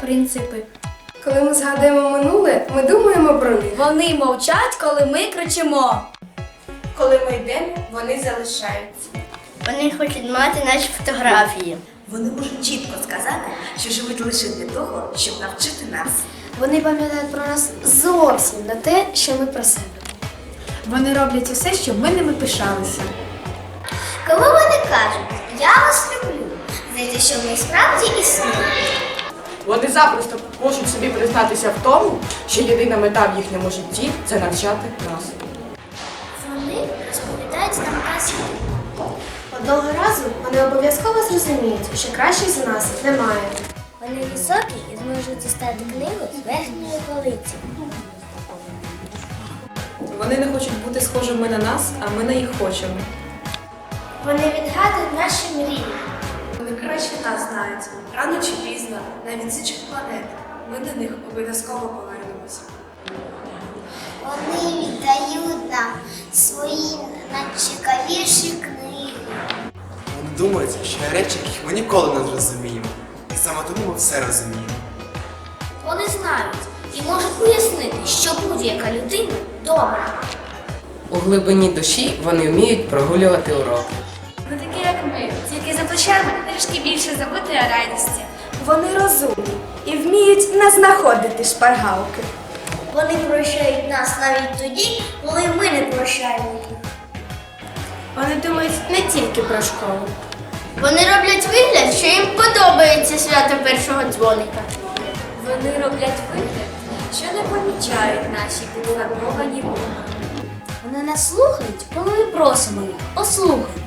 принципи. Коли ми згадуємо минуле, ми думаємо про них. Вони мовчать, коли ми кричимо. Коли ми йдемо, вони залишаються. Вони хочуть мати наші фотографії. Вони можуть чітко сказати, що живуть лише для того, щоб навчити нас. Вони пам'ятають про нас зовсім не те, що ми про себе. Вони роблять усе, щоб ми ними пишалися. Коли вони кажуть, Вони запросто можуть собі признатися в тому, що єдина мета в їхньому житті це навчати нас. Вони розповідають нам казки. Одного разу вони обов'язково зрозуміють, що краще за нас немає. Вони високі і зможуть дістати книгу з верхньої полиці. Вони не хочуть бути схожими на нас, а ми на їх хочемо. Вони відгадують наші мрії. Вони краще нас знають. Рано чи пізно, навіть з інших планет, ми до них обов'язково повернемося. Вони віддають нам свої найцікавіші книги. Вони думають, що є речі, яких ми ніколи не зрозуміємо. І саме тому ми все розуміємо. Вони знають і можуть пояснити, що будь-яка людина добра. У глибині душі вони вміють прогулювати уроки. Тільки трішки більше забути о радісті. Вони розумні і вміють не знаходити шпаргалки. Вони прощають нас навіть тоді, коли ми не прощаємо їх. Вони думають не тільки про школу. Вони роблять вигляд, що їм подобається свято першого дзвоника. Вони роблять вигляд, що не помічають наші підфарбовані губи. Вони нас слухають, коли ми просимо їх. Послухайте.